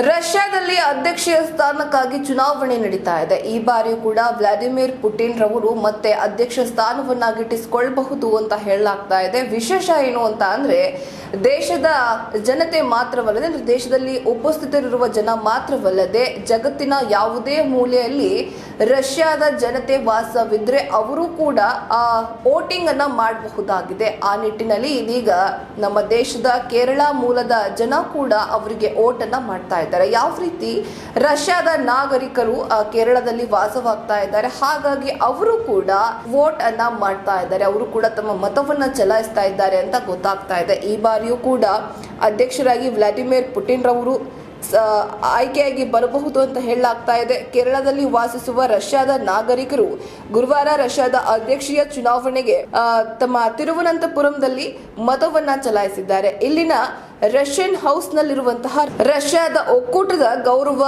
ರಷ್ಯಾದಲ್ಲಿ ಅಧ್ಯಕ್ಷೀಯ ಸ್ಥಾನಕ್ಕಾಗಿ ಚುನಾವಣೆ ನಡೀತಾ ಇದೆ. ಈ ಬಾರಿಯೂ ಕೂಡ ವ್ಲಾಡಿಮಿರ್ ಪುಟಿನ್ ರವರು ಮತ್ತೆ ಅಧ್ಯಕ್ಷ ಸ್ಥಾನವನ್ನ ಗಿಟ್ಟಿಸಿಕೊಳ್ಳಬಹುದು ಅಂತ ಹೇಳಲಾಗ್ತಾ ಇದೆ. ವಿಶೇಷ ಏನು ಅಂತ ಅಂದ್ರೆ, ದೇಶದ ಜನತೆ ಮಾತ್ರವಲ್ಲದೆ, ಅಂದ್ರೆ ದೇಶದಲ್ಲಿ ಉಪಸ್ಥಿತರಿರುವ ಜನ ಮಾತ್ರವಲ್ಲದೆ, ಜಗತ್ತಿನ ಯಾವುದೇ ಮೂಲೆಯಲ್ಲಿ ರಷ್ಯಾದ ಜನತೆ ವಾಸವಿದ್ರೆ ಅವರು ಕೂಡ ಆ ವೋಟಿಂಗ್ ಅನ್ನ ಮಾಡಬಹುದಾಗಿದೆ. ಆ ನಿಟ್ಟಿನಲ್ಲಿ ಇದೀಗ ನಮ್ಮ ದೇಶದ ಕೇರಳ ಮೂಲದ ಜನ ಕೂಡ ಅವರಿಗೆ ಓಟನ್ನ ಮಾಡ್ತಾ ಇದ್ದಾರೆ. ಯಾವ ರೀತಿ ರಷ್ಯಾದ ನಾಗರಿಕರು ಕೇರಳದಲ್ಲಿ ವಾಸವಾಗ್ತಾ ಇದ್ದಾರೆ, ಹಾಗಾಗಿ ಅವರು ಕೂಡ ವೋಟ್ ಅನ್ನ ಮಾಡ್ತಾ ಇದ್ದಾರೆ. ಅವರು ಕೂಡ ತಮ್ಮ ಮತವನ್ನ ಚಲಾಯಿಸ್ತಾ ಇದ್ದಾರೆ ಅಂತ ಗೊತ್ತಾಗ್ತಾ ಇದೆ. ಈ ಬಾರಿಯೂ ಕೂಡ ಅಧ್ಯಕ್ಷರಾಗಿ ವ್ಲಾಡಿಮಿರ್ ಪುಟಿನ್ ರವರು ಆಯ್ಕೆಯಾಗಿ ಬರಬಹುದು ಅಂತ ಹೇಳಲಾಗ್ತಾ ಇದೆ. ಕೇರಳದಲ್ಲಿ ವಾಸಿಸುವ ರಷ್ಯಾದ ನಾಗರಿಕರು ಗುರುವಾರ ರಷ್ಯಾದ ಅಧ್ಯಕ್ಷೀಯ ಚುನಾವಣೆಗೆ ತಮ್ಮ ತಿರುವನಂತಪುರಂದಲ್ಲಿ ಮತವನ್ನ ಚಲಾಯಿಸಿದ್ದಾರೆ. ಇಲ್ಲಿನ ರಷ್ಯನ್ ಹೌಸ್ನಲ್ಲಿರುವಂತಹ ರಷ್ಯಾದ ಒಕ್ಕೂಟದ ಗೌರವ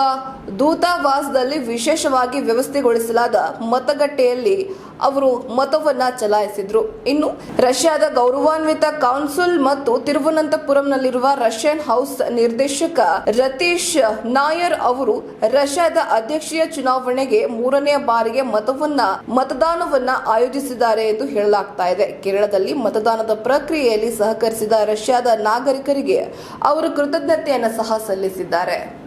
ದೂತಾವಾಸದಲ್ಲಿ ವಿಶೇಷವಾಗಿ ವ್ಯವಸ್ಥೆಗೊಳಿಸಲಾದ ಮತಗಟ್ಟೆಯಲ್ಲಿ ಅವರು ಮತವನ್ನ ಚಲಾಯಿಸಿದ್ರು. ಇನ್ನು ರಷ್ಯಾದ ಗೌರವಾನ್ವಿತ ಕೌನ್ಸಿಲ್ ಮತ್ತು ತಿರುವನಂತಪುರಂನಲ್ಲಿರುವ ರಷ್ಯನ್ ಹೌಸ್ ನಿರ್ದೇಶಕ ರತೀಶ್ ನಾಯರ್ ಅವರು ರಷ್ಯಾದ ಅಧ್ಯಕ್ಷೀಯ ಚುನಾವಣೆಗೆ ಮೂರನೇ ಬಾರಿಗೆ ಮತವನ್ನ, ಮತದಾನವನ್ನ ಆಯೋಜಿಸಿದ್ದಾರೆ ಎಂದು ಹೇಳಲಾಗ್ತಾ ಇದೆ. ಕೇರಳದಲ್ಲಿ ಮತದಾನದ ಪ್ರಕ್ರಿಯೆಯಲ್ಲಿ ಸಹಕರಿಸಿದ ರಷ್ಯಾದ ನಾಗರಿಕರಿಗೆ ಅವರು ಕೃತಜ್ಞತೆಯನ್ನು ಸಹ ಸಲ್ಲಿಸಿದ್ದಾರೆ.